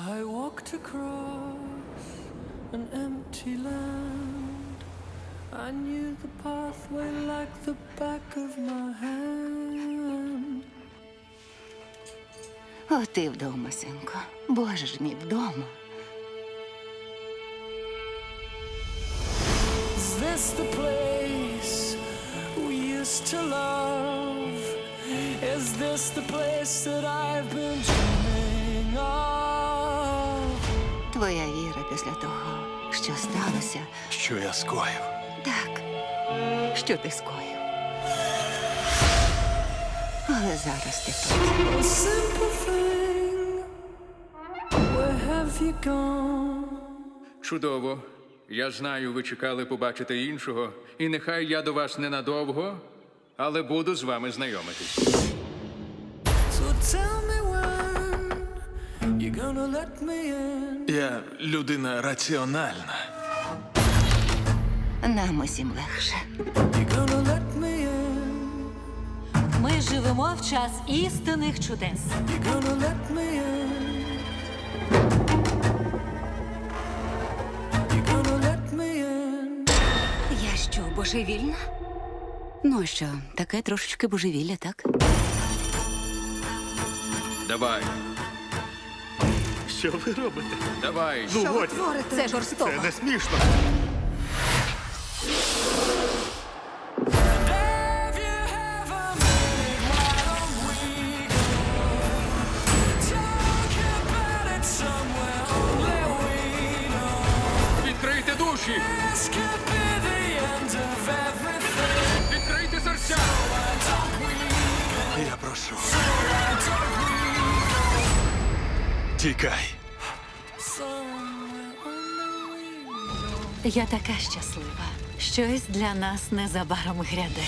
I walked across an empty land. I knew the pathway like the back of my hand. О, ти вдома, синку. Боже ж мій вдома. Is this the place we used to love? Is this the place that I've been dreaming of? Твоя віра після того, що сталося, Що я скоїв? так, що ти скоїв. Але зараз ти тут. Чудово. Я знаю, ви чекали побачити іншого, і нехай я до вас ненадовго, але буду з вами знайомитись. Я людина раціональна. Нам усім легше. You're gonna let me in. Ми живемо в час істинних чудес. Я що, божевільна? Ну що, таке трошечки божевілля, так? Давай, Що ви робите? давай. Ну, годі. Це жорстоко. Це не смішно. Відкрийте душі! Відкрийте серця! Я прошу. Тікай. Я така щаслива. Щось для нас незабаром гряде.